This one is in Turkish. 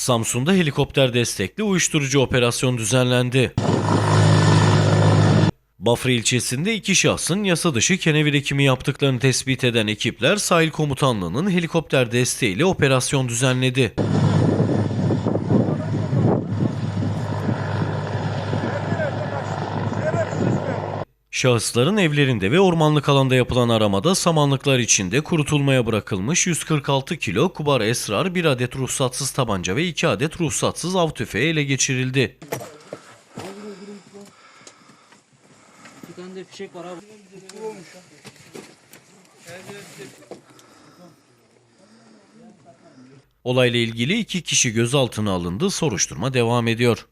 Samsun'da helikopter destekli uyuşturucu operasyon düzenlendi. Bafra ilçesinde iki şahsın yasa dışı kenevir ekimi yaptıklarını tespit eden ekipler sahil komutanlığının helikopter desteğiyle operasyon düzenledi. Şahısların evlerinde ve ormanlık alanda yapılan aramada samanlıklar içinde kurutulmaya bırakılmış 146 kilo kubar esrar, 1 adet ruhsatsız tabanca ve 2 adet ruhsatsız av tüfeği ele geçirildi. Bir tane de fişek var abi. Olayla ilgili iki kişi gözaltına alındı, soruşturma devam ediyor.